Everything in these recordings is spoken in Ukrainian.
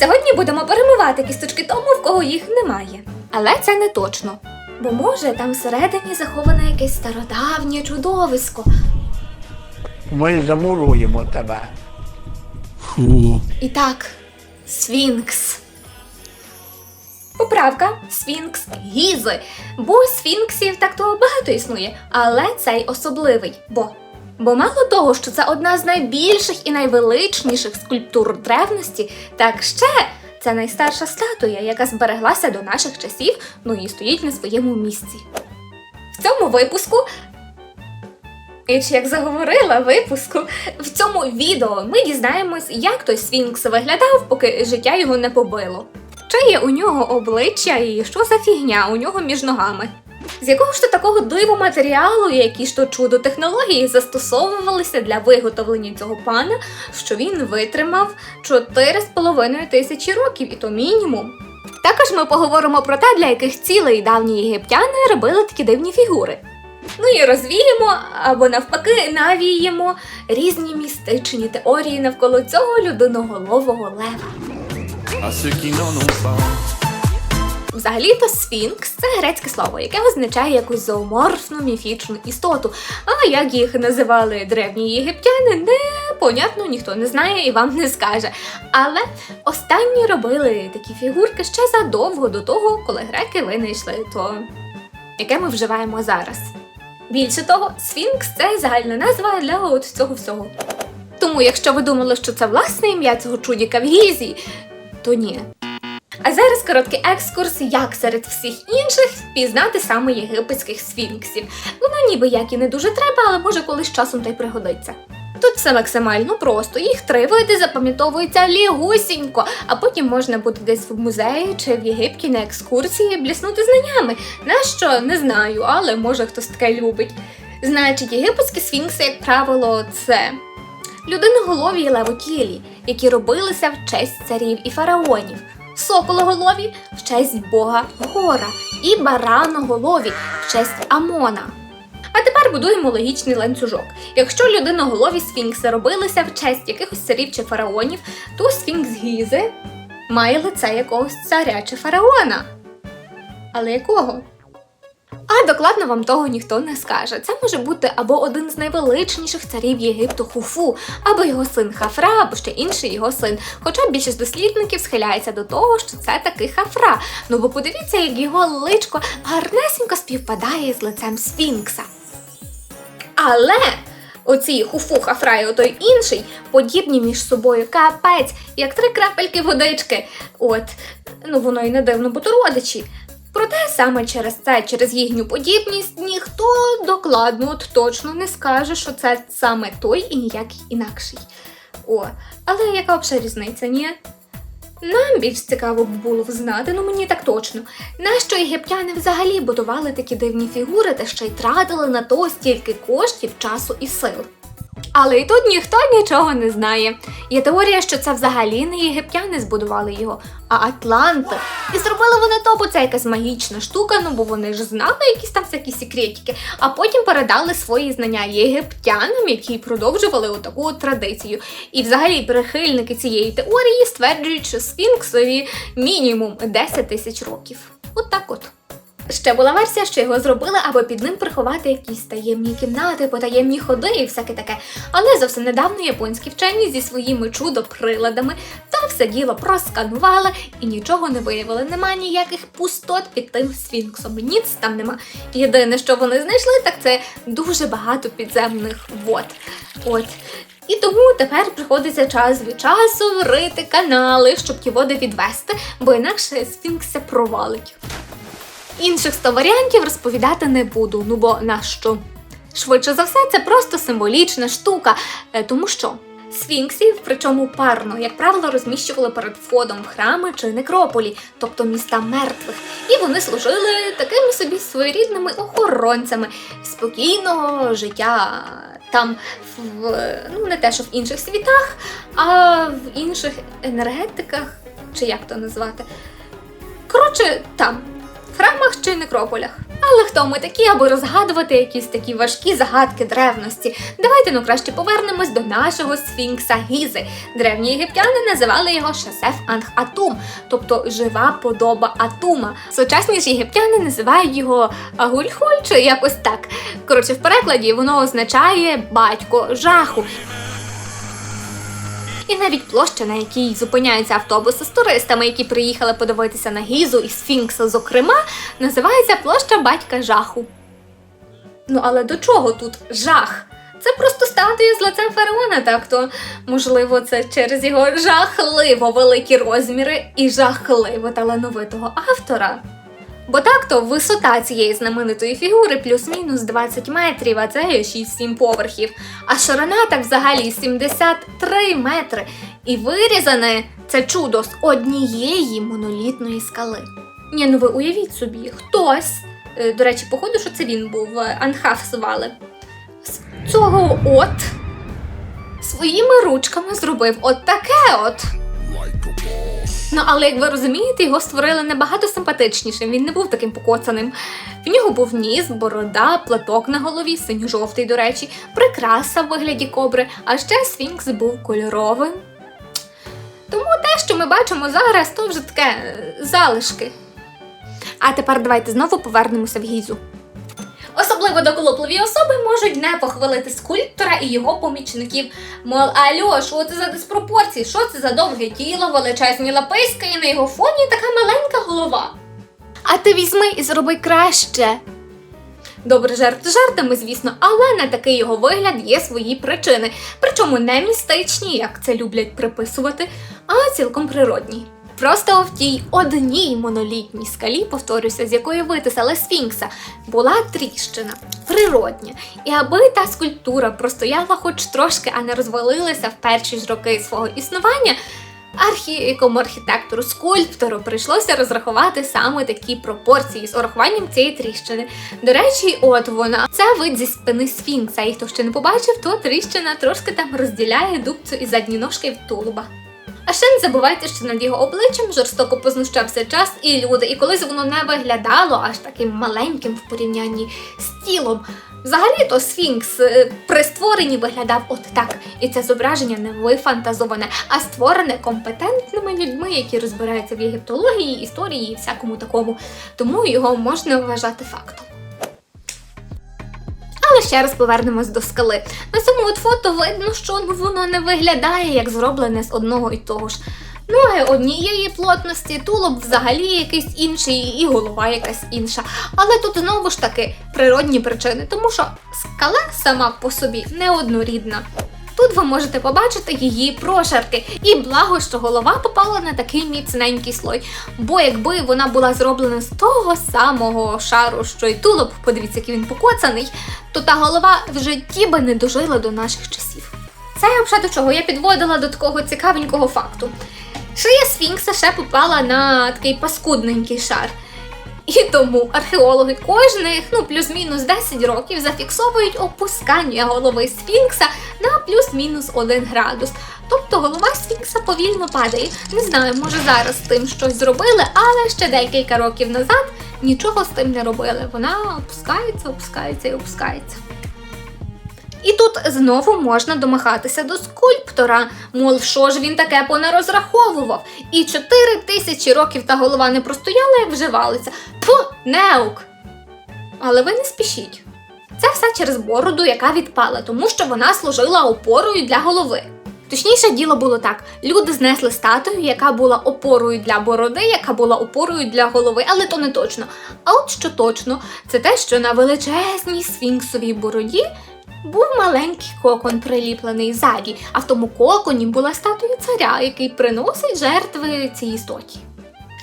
Сьогодні будемо перемивати кісточки тому, в кого їх немає. Але це не точно. Бо може там всередині заховане якесь стародавнє чудовисько. Ми замуруємо тебе. Фу. І так, Сфінкс. Поправка Сфінкс Гізи. Бо сфінксів так то багато існує, але цей особливий. Бо. Бо мало того, що це одна з найбільших і найвеличніших скульптур древності, так ще це найстарша статуя, яка збереглася до наших часів, ну і стоїть на своєму місці. В цьому випуску і чи як заговорила випуску, в цьому відео ми дізнаємось, як той Сфінкс виглядав, поки життя його не побило. Чи є у нього обличчя і що за фігня у нього між ногами? З якого ж то такого диву матеріалу, які ж то чудо технології застосовувалися для виготовлення цього пана, що він витримав 4,5 тисячі років, і то мінімум. Також ми поговоримо про те, для яких цілей давні єгиптяни робили такі дивні фігури. Ну і розвіємо або навпаки навіємо різні містичні теорії навколо цього людиноголового лева. Взагалі-то сфінкс це грецьке слово, яке означає якусь зооморфну міфічну істоту. А як їх називали древні єгиптяни, непонятно, ніхто не знає і вам не скаже. Але останні робили такі фігурки ще задовго до того, коли греки винайшли то, яке ми вживаємо зараз. Більше того, сфінкс це загальна назва для от цього всього. Тому, якщо ви думали, що це власне ім'я цього чудіка в Гізі, то ні. А зараз короткий екскурс, як серед всіх інших впізнати саме єгипетських сфінксів. Воно ніби як і не дуже треба, але може колись часом та й пригодиться. Тут все максимально просто. Їх три види запам'ятовуються лігусінько, а потім можна буде десь в музеї чи в Єгипті на екскурсії бліснути знаннями. Нащо не знаю, але може хтось таке любить. Значить, єгипетські сфінкси, як правило, це людиноголові і левотілі, які робилися в честь царів і фараонів, сокологолові в честь бога Гора і бараноголові в честь Амона. А тепер будуємо логічний ланцюжок. Якщо людиноголові сфінкси робилися в честь якихось царів чи фараонів, то сфінкс Гізи має лице якогось царя чи фараона. Але якого? А докладно вам того ніхто не скаже. Це може бути або один з найвеличніших царів Єгипту Хуфу, або його син Хафра, або ще інший його син. Хоча більшість дослідників схиляється до того, що це таки Хафра. Ну бо подивіться, як його личко гарнесенько співпадає з лицем Сфінкса. Але оці Хуфу, Хафра і отой інший подібні між собою капець, як три крапельки водички. От, ну воно й не дивно, бо то родичі. Проте саме через це, через їхню подібність, ніхто докладно от точно не скаже, що це саме той і ніякий інакший. О, але яка взагалі різниця, ні? Нам більш цікаво б було взнати, ну мені так точно, нащо єгиптяни взагалі будували такі дивні фігури та ще й тратили на то стільки коштів, часу і сил. Але і тут ніхто нічого не знає. Є теорія, що це взагалі не єгиптяни збудували його, а атланти. І зробили вони то, бо це якась магічна штука, ну бо вони ж знали якісь там всякі секретики, а потім передали свої знання єгиптянам, які продовжували отаку от традицію. І взагалі прихильники цієї теорії стверджують, що сфінксові мінімум 10 тисяч років. От так от. Ще була версія, що його зробили, аби під ним приховати якісь таємні кімнати, потаємні ходи і всяке таке. Але зовсім недавно японські вчені зі своїми чудо-приладами це все діло просканували і нічого не виявили. Нема ніяких пустот під тим сфінксом. Ніц там нема. Єдине, що вони знайшли, так це дуже багато підземних вод. От. І тому тепер приходиться час від часу рити канали, щоб ті води відвести, бо інакше сфінкс провалить. Інших 100 варіантів розповідати не буду, ну бо на що? Швидше за все, це просто символічна штука, е, тому що сфінксів, причому парно, як правило, розміщували перед входом в храми чи некрополі, тобто міста мертвих, і вони служили такими собі своєрідними охоронцями спокійного життя. Там в ну не те, що в інших світах, а в інших енергетиках, чи як то назвати. Коротше, там, храмах чи некрополях. Але хто ми такі, аби розгадувати якісь такі важкі загадки древності? Давайте ну краще повернемось до нашого сфінкса Гізи. Древні єгиптяни називали його Шасеф Анг Атум, тобто жива подоба Атума. Сучасні ж єгиптяни називають його Агульхуль чи якось так. Коротше, в перекладі воно означає батько жаху. І навіть площа, на якій зупиняються автобуси з туристами, які приїхали подивитися на гізу і сфінкса, зокрема, називається площа батька жаху. Ну але до чого тут жах? Це просто статуя з лицем фараона, так то можливо, це через його жахливо великі розміри і жахливо талановитого автора. Бо так-то висота цієї знаменитої фігури плюс-мінус 20 метрів, а це є 6-7 поверхів. А ширина так взагалі 73 метри. І вирізане це чудо з однієї монолітної скали. Ні, ну ви уявіть собі, хтось, е, до речі, походу, що це він був, е, Анхаф звали, з цього от своїми ручками зробив от таке от. Ну, але як ви розумієте, його створили набагато симпатичнішим. Він не був таким покоцаним. В нього був ніс, борода, платок на голові, синьо-жовтий, до речі, прикраса в вигляді кобри, а ще Сфінкс був кольоровим. Тому те, що ми бачимо зараз, то вже таке е, залишки. А тепер давайте знову повернемося в гізу. Особливо доколопливі особи можуть не похвалити скульптора і його помічників. Мол, альо, що це за диспропорції? Що це за довге тіло, величезні лаписька і на його фоні така маленька голова. А ти візьми і зроби краще. Добре, жарт жартами, звісно, але на такий його вигляд є свої причини. Причому не містичні, як це люблять приписувати, а цілком природні. Просто в тій одній монолітній скалі, повторюся, з якої витисали Сфінкса, була тріщина, природня. І аби та скульптура простояла хоч трошки, а не розвалилася в перші ж роки свого існування, архі... архітектору, скульптору прийшлося розрахувати саме такі пропорції з урахуванням цієї тріщини. До речі, от вона. Це вид зі спини Сфінкса. І хто ще не побачив, то тріщина трошки там розділяє дубцю і задні ножки від тулуба. А ще не забувайте, що над його обличчям жорстоко познущався час і люди, і колись воно не виглядало аж таким маленьким в порівнянні з тілом. Взагалі-то Сфінкс е, при створенні виглядав от так, і це зображення не вифантазоване, а створене компетентними людьми, які розбираються в єгиптології, історії і всякому такому. Тому його можна вважати фактом. Але ще раз повернемось до скали. На цьому от фото видно, що ну, воно не виглядає як зроблене з одного і того ж. Ноги однієї плотності, тулуб взагалі якийсь інший, і голова якась інша. Але тут знову ж таки природні причини, тому що скала сама по собі неоднорідна. Тут ви можете побачити її прошарки, і благо, що голова попала на такий міцненький слой. Бо якби вона була зроблена з того самого шару, що й тулуб, подивіться, який він покоцаний, то та голова в житті би не дожила до наших часів. Це взагалі до чого я підводила до такого цікавенького факту. Шия Сфінкса ще попала на такий паскудненький шар. І тому археологи кожних, ну плюс-мінус 10 років зафіксовують опускання голови Сфінкса на плюс-мінус 1 градус. Тобто голова Сфінкса повільно падає. Не знаю, може зараз з тим щось зробили, але ще декілька років назад нічого з тим не робили. Вона опускається, опускається і опускається. І тут знову можна домагатися до скульптора, мол, що ж він таке понарозраховував. І чотири тисячі років та голова не простояла, як вживалися. Пу, неук! Але ви не спішіть. Це все через бороду, яка відпала, тому що вона служила опорою для голови. Точніше, діло було так: люди знесли статую, яка була опорою для бороди, яка була опорою для голови, але то не точно. А от що точно, це те, що на величезній сфінксовій бороді був маленький кокон приліплений ззаді, а в тому коконі була статуя царя, який приносить жертви цій істоті.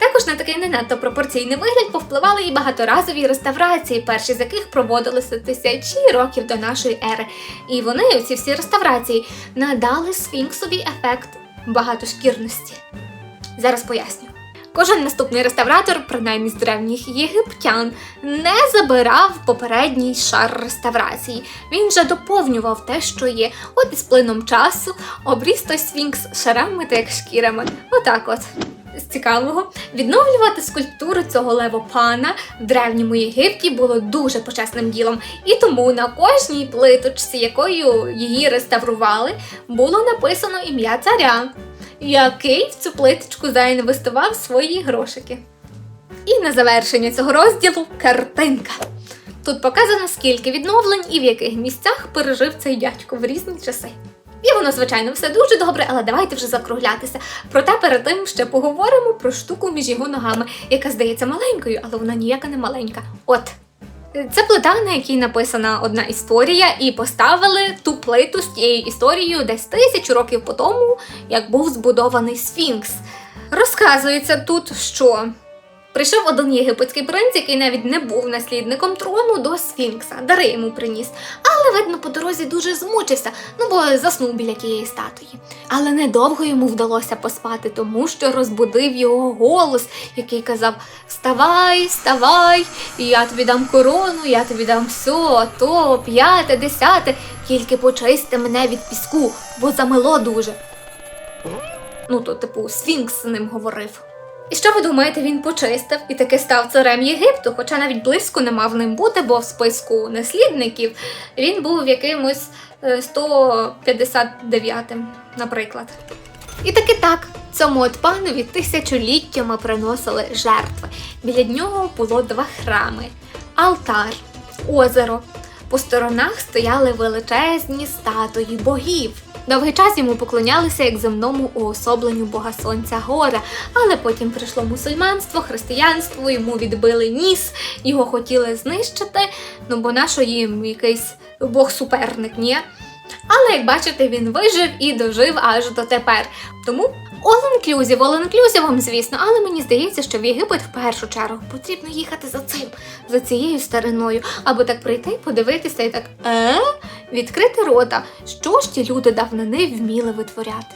Також на такий не надто пропорційний вигляд повпливали і багаторазові реставрації, перші з яких проводилися тисячі років до нашої ери. І вони, ці всі реставрації, надали сфінксові ефект багатошкірності. Зараз поясню. Кожен наступний реставратор, принаймні з древніх єгиптян, не забирав попередній шар реставрації. Він же доповнював те, що є. От із плином часу обріз той сфінкс шарами та як шкірами. Отак от. з цікавого, відновлювати скульптуру цього левопана в древньому Єгипті було дуже почесним ділом, і тому на кожній плиточці, якою її реставрували, було написано ім'я царя, який в цю плиточку заінвестував свої грошики. І на завершення цього розділу картинка. Тут показано, скільки відновлень і в яких місцях пережив цей дядько в різні часи. І воно, звичайно, все дуже добре, але давайте вже закруглятися. Проте перед тим ще поговоримо про штуку між його ногами, яка здається маленькою, але вона ніяка не маленька. От. Це плита, на якій написана одна історія, і поставили ту плиту з тією історією десь тисячу років по тому, як був збудований Сфінкс. Розказується тут, що Прийшов один єгипетський принц, який навіть не був наслідником трону до Сфінкса, дари йому приніс. Але, видно, по дорозі дуже змучився, ну бо заснув біля тієї статуї. Але недовго йому вдалося поспати, тому що розбудив його голос, який казав: Вставай, вставай, я тобі дам корону, я тобі дам все, то, п'яте, десяте, тільки почисти мене від піску, бо замило дуже. Ну, то, типу, Сфінкс з ним говорив. І що ви думаєте, він почистив і таки став царем Єгипту, хоча навіть близько не мав ним бути, бо в списку наслідників він був якимось е, 159-м, наприклад. І таки так, цьому от панові тисячоліттями приносили жертви. Біля нього було два храми: алтар, озеро. По сторонах стояли величезні статуї богів. Довгий час йому поклонялися як земному уособленню бога сонця Гора, але потім прийшло мусульманство, християнство, йому відбили ніс, його хотіли знищити, ну бо нашо їм якийсь бог-суперник, ні? Але як бачите, він вижив і дожив аж до тепер. Тому all-inclusive, all-inclusive, звісно, але мені здається, що в Єгипет в першу чергу потрібно їхати за цим, за цією стариною, або так прийти, подивитися і так е? відкрити рота, що ж ті люди давнини вміли витворяти.